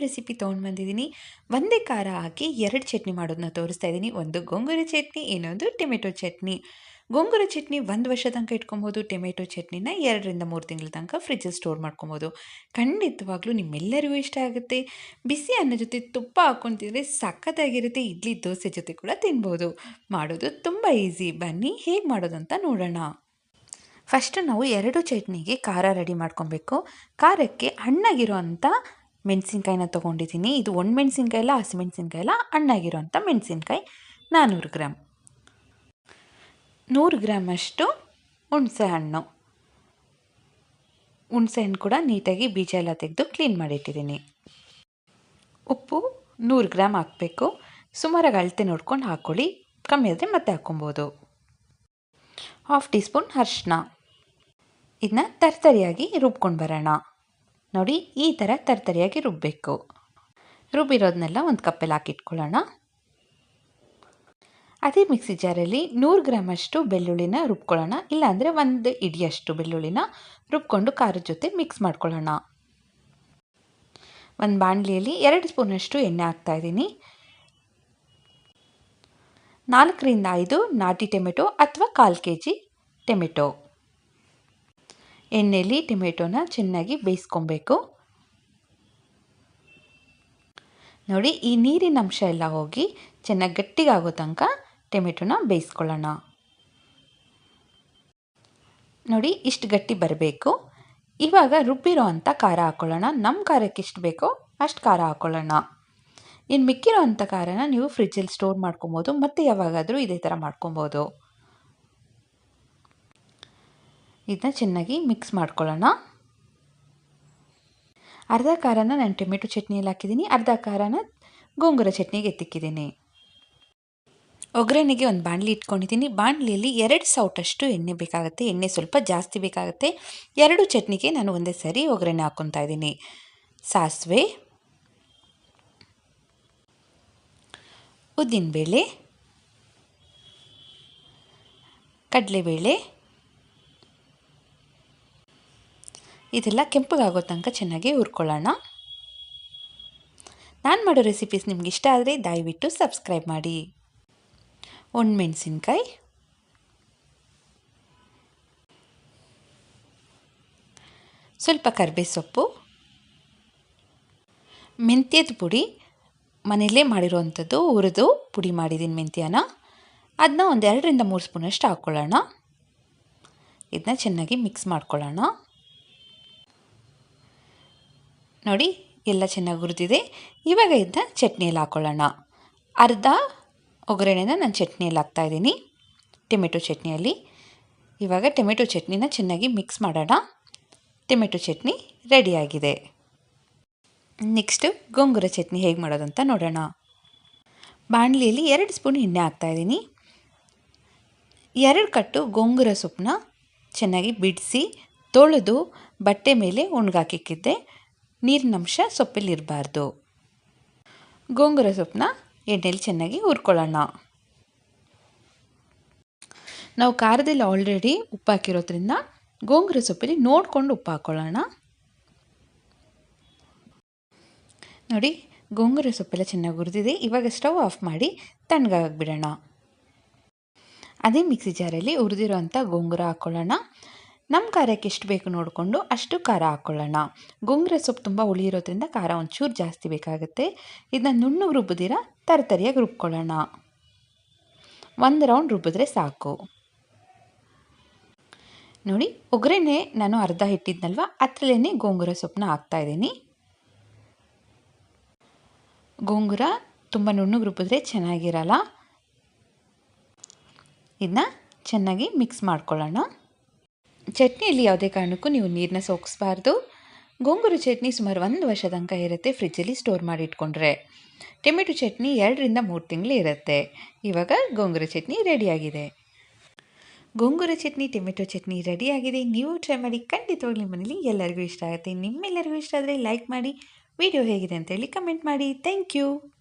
Recipe ತೊಗೊಂಡು ಬಂದಿದ್ದೀನಿ. ಒಂದೇ ಖಾರ ಹಾಕಿ ಎರಡು ಚಟ್ನಿ ಮಾಡೋದನ್ನ ತೋರಿಸ್ತಾ ಇದ್ದೀನಿ. ಒಂದು ಗೊಂಗುರ ಚಟ್ನಿ, ಇನ್ನೊಂದು ಟೊಮೆಟೊ ಚಟ್ನಿ. ಗೊಂಗುರ ಚಟ್ನಿ ಒಂದು ವರ್ಷ ತನಕ ಇಟ್ಕೊಬೋದು. ಟೊಮೆಟೊ ಚಟ್ನಿನ ಎರಡರಿಂದ ಮೂರು ತಿಂಗಳ ತನಕ ಫ್ರಿಜ್ಜಲ್ಲಿ ಸ್ಟೋರ್ ಮಾಡ್ಕೊಬೋದು. ಖಂಡಿತವಾಗ್ಲೂ ನಿಮ್ಮೆಲ್ಲರಿಗೂ ಇಷ್ಟ ಆಗುತ್ತೆ. ಬಿಸಿ ಅನ್ನ ಜೊತೆ ತುಪ್ಪ ಹಾಕ್ಕೊಂಡು ತಿಂದರೆ ಸಖತ್ತಾಗಿರುತ್ತೆ. ಇಡ್ಲಿ, ದೋಸೆ ಜೊತೆ ಕೂಡ ತಿನ್ಬೋದು. ಮಾಡೋದು ತುಂಬ ಈಸಿ. ಬನ್ನಿ, ಹೇಗೆ ಮಾಡೋದಂತ ನೋಡೋಣ. ಫಸ್ಟು ನಾವು ಎರಡು ಚಟ್ನಿಗೆ ಖಾರ ರೆಡಿ ಮಾಡ್ಕೊಬೇಕು. ಖಾರಕ್ಕೆ ಹಣ್ಣಾಗಿರೋ ಮೆಣಸಿನ್ಕಾಯಿನ ತೊಗೊಂಡಿದ್ದೀನಿ. ಇದು ಒಣ ಮೆಣಸಿನ್ಕಾಯಿ ಇಲ್ಲ ಹಸಿಮೆಣಸಿನ್ಕಾಯಿ ಇಲ್ಲ ಹಣ್ಣಾಗಿರೋ ಅಂಥ ಮೆಣಸಿನ್ಕಾಯಿ. ನಾನ್ನೂರು ಗ್ರಾಮ್ ನೂರು ಗ್ರಾಮಷ್ಟು ಹುಣಸೆ ಹಣ್ಣು. ಹುಣಸೆ ಹಣ್ಣು ಕೂಡ ನೀಟಾಗಿ ಬೀಜ ಎಲ್ಲ ತೆಗೆದು ಕ್ಲೀನ್ ಮಾಡಿಟ್ಟಿದ್ದೀನಿ. ಉಪ್ಪು ನೂರು ಗ್ರಾಮ್ ಹಾಕಬೇಕು. ಸುಮಾರಾಗಿ ಅಳತೆ ನೋಡ್ಕೊಂಡು ಹಾಕ್ಕೊಳ್ಳಿ. ಕಮ್ಮಿ ಆದರೆ ಮತ್ತೆ ಹಾಕ್ಕೊಬೋದು. ಹಾಫ್ ಟೀ ಸ್ಪೂನ್ ಅರ್ಶಿನ ಇದನ್ನ ತರ್ತರಿಯಾಗಿ ರುಬ್ಕೊಂಡು ಬರೋಣ. ನೋಡಿ, ಈ ಥರ ತರ್ತರಿಯಾಗಿ ರುಬ್ಬಬೇಕು ರುಬ್ಬಿರೋದನ್ನೆಲ್ಲ ಒಂದು ಕಪ್ಪಲ್ಲಿ ಹಾಕಿಟ್ಕೊಳ್ಳೋಣ. ಅದೇ ಮಿಕ್ಸಿ ಜಾರಲ್ಲಿ ನೂರು ಗ್ರಾಮಷ್ಟು ಬೆಳ್ಳುಳ್ಳಿನ ರುಬ್ಕೊಳ್ಳೋಣ. ಇಲ್ಲಾಂದರೆ ಒಂದು ಇಡಿಯಷ್ಟು ಬೆಳ್ಳುಳ್ಳಿನ ರುಬ್ಕೊಂಡು ಖಾರದ ಜೊತೆ ಮಿಕ್ಸ್ ಮಾಡ್ಕೊಳ್ಳೋಣ. ಒಂದು ಬಾಣಲಿಯಲ್ಲಿ ಎರಡು ಸ್ಪೂನಷ್ಟು ಎಣ್ಣೆ ಹಾಕ್ತಾಯಿದ್ದೀನಿ ನಾಲ್ಕರಿಂದ ಐದು ನಾಟಿ ಟೊಮೆಟೊ ಅಥವಾ ಕಾಲು ಕೆ ಜಿ ಟೊಮೆಟೊ. ಎಣ್ಣೆಯಲ್ಲಿ ಟೊಮೆಟೊನ ಚೆನ್ನಾಗಿ ಬೇಯಿಸ್ಕೊಬೇಕು. ನೋಡಿ, ಈ ನೀರಿನ ಅಂಶ ಎಲ್ಲ ಹೋಗಿ ಚೆನ್ನಾಗಿ ಗಟ್ಟಿಗಾಗೋ ತನಕ ಟೊಮೆಟೊನ ಬೇಯಿಸ್ಕೊಳ್ಳೋಣ. ನೋಡಿ, ಇಷ್ಟು ಗಟ್ಟಿ ಬರಬೇಕು. ಇವಾಗ ರುಬ್ಬಿರೋ ಅಂಥ ಖಾರ ಹಾಕ್ಕೊಳ್ಳೋಣ ನಮ್ಮ ಖಾರಕ್ಕೆ ಎಷ್ಟು ಬೇಕೋ ಅಷ್ಟು ಖಾರ ಹಾಕ್ಕೊಳ್ಳೋಣ ಇನ್ನು ಮಿಕ್ಕಿರೋ ಅಂಥ ಖಾರನ ನೀವು ಫ್ರಿಜ್ಜಲ್ಲಿ ಸ್ಟೋರ್ ಮಾಡ್ಕೊಬೋದು, ಮತ್ತು ಯಾವಾಗಾದರೂ ಇದೇ ಥರ ಮಾಡ್ಕೊಬೋದು. ಇದನ್ನ ಚೆನ್ನಾಗಿ ಮಿಕ್ಸ್ ಮಾಡ್ಕೊಳ್ಳೋಣ. ಅರ್ಧ ಖಾರನ ನಾನು ಟೊಮೆಟೊ ಚಟ್ನಿಯಲ್ಲಿ ಹಾಕಿದ್ದೀನಿ. ಅರ್ಧ ಖಾರನ ಗೋಂಗೂರ ಚಟ್ನಿಗೆ ಎತ್ತಿಕ್ಕಿದ್ದೀನಿ. ಒಗ್ಗರಣೆಗೆ ಒಂದು ಬಾಣಲಿ ಇಟ್ಕೊಂಡಿದ್ದೀನಿ. ಬಾಣಲಿಯಲ್ಲಿ ಎರಡು ಸೌಟಷ್ಟು ಎಣ್ಣೆ ಬೇಕಾಗುತ್ತೆ. ಎಣ್ಣೆ ಸ್ವಲ್ಪ ಜಾಸ್ತಿ ಬೇಕಾಗುತ್ತೆ. ಎರಡು ಚಟ್ನಿಗೆ ನಾನು ಒಂದೇ ಸರಿ ಒಗ್ಗರಣೆ ಹಾಕ್ಕೊತಾ ಇದ್ದೀನಿ. ಸಾಸಿವೆ, ಉದ್ದಿನಬೇಳೆ, ಕಡಲೆಬೇಳೆ ಇದೆಲ್ಲ ಕೆಂಪಗಾಗೋ ತನಕ ಚೆನ್ನಾಗಿ ಹುರ್ಕೊಳ್ಳೋಣ. ನಾನು ಮಾಡೋ ರೆಸಿಪೀಸ್ ನಿಮ್ಗೆ ಇಷ್ಟ ಆದರೆ ದಯವಿಟ್ಟು ಸಬ್ಸ್ಕ್ರೈಬ್ ಮಾಡಿ. ಒಣಮೆಣಸಿನ್ಕಾಯಿ ಸ್ವಲ್ಪ ಕರ್ಬೇ ಸೊಪ್ಪು ಮೆಂತ್ಯದ ಪುಡಿ. ಮನೆಯಲ್ಲೇ ಮಾಡಿರೋವಂಥದ್ದು ಹುರಿದು ಪುಡಿ ಮಾಡಿದ್ದೀನಿ ಮೆಂತ್ಯನ. ಅದನ್ನ ಒಂದೆರಡರಿಂದ ಮೂರು ಸ್ಪೂನಷ್ಟು ಹಾಕ್ಕೊಳ್ಳೋಣ ಇದನ್ನ ಚೆನ್ನಾಗಿ ಮಿಕ್ಸ್ ಮಾಡ್ಕೊಳ್ಳೋಣ. ನೋಡಿ, ಎಲ್ಲ ಚೆನ್ನಾಗಿ ಹುರಿದಿದೆ. ಇವಾಗ ಇದ್ದ ಚಟ್ನಿಯಲ್ಲಿ ಹಾಕ್ಕೊಳ್ಳೋಣ ಅರ್ಧ ಒಗ್ಗರಣೆನ ನಾನು ಚಟ್ನಿಯಲ್ಲಿ ಹಾಕ್ತಾಯಿದ್ದೀನಿ ಟೊಮೆಟೊ ಚಟ್ನಿಯಲ್ಲಿ. ಇವಾಗ ಟೊಮೆಟೊ ಚಟ್ನಿನ ಚೆನ್ನಾಗಿ ಮಿಕ್ಸ್ ಮಾಡೋಣ. ಟೊಮೆಟೊ ಚಟ್ನಿ ರೆಡಿಯಾಗಿದೆ ನೆಕ್ಸ್ಟು ಗೊಂಗುರ ಚಟ್ನಿ ಹೇಗೆ ಮಾಡೋದಂತ ನೋಡೋಣ. ಬಾಣಲಿಯಲ್ಲಿ ಎರಡು ಸ್ಪೂನ್ ಎಣ್ಣೆ ಹಾಕ್ತಾಯಿದ್ದೀನಿ ಎರಡು ಕಟ್ಟು ಗೊಂಗುರ ಸೊಪ್ಪನ್ನ ಚೆನ್ನಾಗಿ ಬಿಡಿಸಿ, ತೊಳೆದು ಬಟ್ಟೆ ಮೇಲೆ ಒಣಗಾಕಿಕ್ಕಿದ್ದೆ. ನೀರಿನಂಶ ಸೊಪ್ಪಲ್ಲಿ ಇರಬಾರ್ದು ಗೋಂಗೂರ ಸೊಪ್ಪನ್ನ ಎಣ್ಣೆಲಿ ಚೆನ್ನಾಗಿ ಹುರ್ಕೊಳ್ಳೋಣ. ನಾವು ಖಾರದಲ್ಲಿ ಆಲ್ರೆಡಿ ಉಪ್ಪು ಹಾಕಿರೋದ್ರಿಂದ ಗೋಂಗೂರ ಸೊಪ್ಪಲ್ಲಿ ನೋಡಿಕೊಂಡು ಉಪ್ಪು ಹಾಕ್ಕೊಳ್ಳೋಣ ನೋಡಿ, ಗೋಂಗುರ ಸೊಪ್ಪೆಲ್ಲ ಚೆನ್ನಾಗಿ ಹುರಿದಿದೆ. ಇವಾಗ ಸ್ಟವ್ ಆಫ್ ಮಾಡಿ ತಣ್ಣಗಾಗಿಬಿಡೋಣ. ಅದೇ ಮಿಕ್ಸಿ ಜಾರಲ್ಲಿ ಹುರಿದಿರೋ ಅಂಥ ಗೋಂಗೂರ ಹಾಕ್ಕೊಳ್ಳೋಣ ನಮ್ಮ ಖಾರಕ್ಕೆ ಎಷ್ಟು ಬೇಕು ನೋಡಿಕೊಂಡು ಅಷ್ಟು ಖಾರ ಹಾಕ್ಕೊಳ್ಳೋಣ ಗುಂಗ್ರೆ ಸೊಪ್ಪು ತುಂಬ ಹುಳಿ ಇರೋದ್ರಿಂದ ಖಾರ ಒಂಚೂರು ಜಾಸ್ತಿ ಬೇಕಾಗುತ್ತೆ. ಇದನ್ನ ನುಣ್ಣಗೆ ರುಬ್ಬಿದಿರ ತರತರಿಯಾಗಿ ರುಬ್ಕೊಳ್ಳೋಣ. ಒಂದು ರೌಂಡ್ ರುಬ್ಬಿದ್ರೆ ಸಾಕು. ನೋಡಿ ಒಗ್ಗರಣೆ ನಾನು ಅರ್ಧ ಇಟ್ಟಿದ್ನಲ್ವ ಅದರಲ್ಲೇ ಗೋಂಗೂರ ಸೊಪ್ಪನ್ನ ಹಾಕ್ತಾಯಿದ್ದೀನಿ ಗೋಂಗೂರ ತುಂಬ ನುಣ್ಣಗೆ ರುಬ್ಬಿದ್ರೆ ಚೆನ್ನಾಗಿರಲ್ಲ? ಇದನ್ನ ಚೆನ್ನಾಗಿ ಮಿಕ್ಸ್ ಮಾಡ್ಕೊಳ್ಳೋಣ. ಚಟ್ನಿಯಲ್ಲಿ ಯಾವುದೇ ಕಾರಣಕ್ಕೂ ನೀವು ನೀರನ್ನ ಸೋಗಿಸ್ಬಾರ್ದು ಗೊಂಗುರು ಚಟ್ನಿ ಸುಮಾರು ಒಂದು ವರ್ಷ ತನಕ ಇರುತ್ತೆ ಫ್ರಿಜ್ಜಲ್ಲಿ ಸ್ಟೋರ್ ಮಾಡಿ ಇಟ್ಕೊಂಡ್ರೆ. ಟೊಮೆಟೊ ಚಟ್ನಿ ಎರಡರಿಂದ ಮೂರು ತಿಂಗಳು ಇರುತ್ತೆ. ಇವಾಗ ಗೊಂಗುರು ಚಟ್ನಿ ರೆಡಿಯಾಗಿದೆ. ಗೋಂಗೂರ ಚಟ್ನಿ, ಟೊಮೆಟೊ ಚಟ್ನಿ ರೆಡಿಯಾಗಿದೆ. ನೀವು ಟ್ರೈ ಮಾಡಿ ಖಂಡಿತವಾಗ್ಲಿ ಮನೇಲಿ ಎಲ್ಲರಿಗೂ ಇಷ್ಟ ಆಗುತ್ತೆ. ನಿಮ್ಮೆಲ್ಲರಿಗೂ ಇಷ್ಟ ಆದರೆ ಲೈಕ್ ಮಾಡಿ. ವಿಡಿಯೋ ಹೇಗಿದೆ ಅಂತೇಳಿ ಕಮೆಂಟ್ ಮಾಡಿ. Thank you